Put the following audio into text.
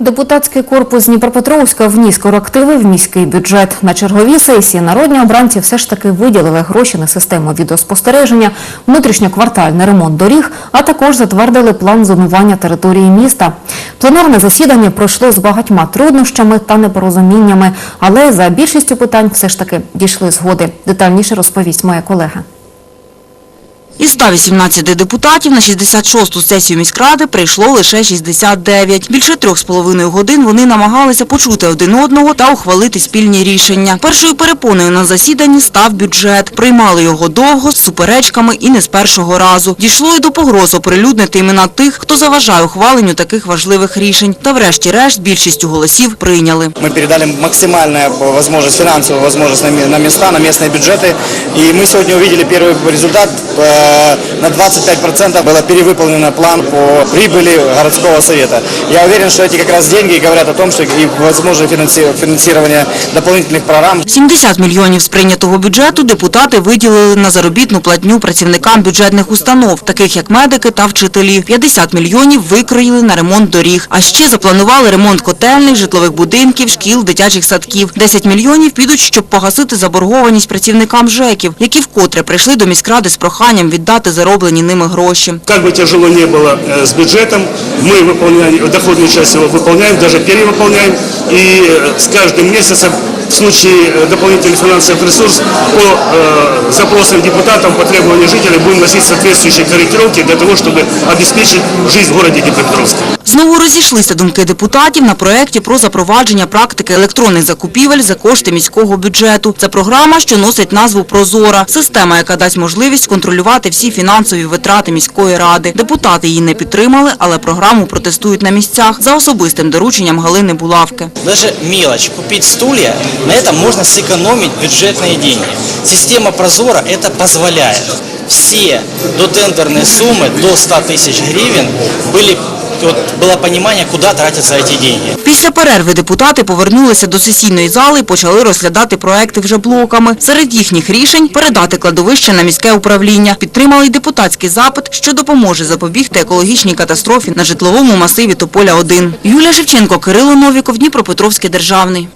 Депутатський корпус Дніпропетровська вніс корективи в міський бюджет. На черговій сесії народні обранці все ж таки виділили гроші на систему відеоспостереження, внутрішньоквартальний ремонт доріг, а також затвердили план зонування території міста. Пленарне засідання пройшло з багатьма труднощами та непорозуміннями, але за більшістю питань все ж таки дійшли згоди. Детальніше розповість моя колега. Із 118 депутатів на 66-ту сесію міськради прийшло лише 69. Більше трьох з половиною годин вони намагалися почути один одного та ухвалити спільні рішення. Першою перепоною на засіданні став бюджет. Приймали його довго, з суперечками і не з першого разу. Дійшло і до погроз оприлюднити імена тих, хто заважає ухваленню таких важливих рішень. Та врешті-решт більшістю голосів прийняли. Мы передали максимальную возможность, финансовую возможность на ме- на места, на местные бюджеты. И мы сегодня увидели первый результат. Э, На 25% было перевыполнено план по прибыли городского совета. Я уверен, что эти как раз деньги говорят о том, что и возможно финанси- финансирование дополнительных программ. 70 мільйонів з прийнятого бюджету депутати виділили на заробітну платню працівникам бюджетних установ, таких як медики та вчителі. 50 мільйонів викроїли на ремонт доріг. А ще запланували ремонт котельних, житлових будинків, шкіл, дитячих садків. 10 мільйонів підуть, щоб погасити заборгованість працівникам ЖЕКів, які вкотре прийшли до міськради з проханням віддати зароблені ними гроші. Как бы тяжело не было э, с бюджетом, мы выполняем, доходную часть его выполняем, даже перевыполняем. И э, с каждым месяцем в случае э, дополнительных финансовых ресурсов по э, запросам депутатам, по требованию жителей будем вносить соответствующие корректировки для того, чтобы обеспечить жизнь в городе Днепропетровске. Знову розійшлися думки депутатів на проєкті про запровадження практики електронних закупівель за кошти міського бюджету. Це програма, що носить назву «Прозора». Система, яка дасть можливість контролювати всі фінансові витрати міської ради. Депутати її не підтримали, але програму протестують на місцях за особистим дорученням Галини Булавки. Даже мелочь, купить стулья, на этом можно сэкономить бюджетные деньги. Система Прозора это позволяет. Все дотендерные суммы до 100 тысяч гривен были, вот, было понимание, куда тратятся эти деньги. Після перерви депутати повернулися до сесійної зали і почали розглядати проекти вже блоками. Серед їхніх рішень – передати кладовище на міське управління. Підтримали й депутатський запит, що допоможе запобігти екологічній катастрофі на житловому масиві Тополя-1. Юлія Шевченко, Кирило Новіков, Дніпропетровський державний.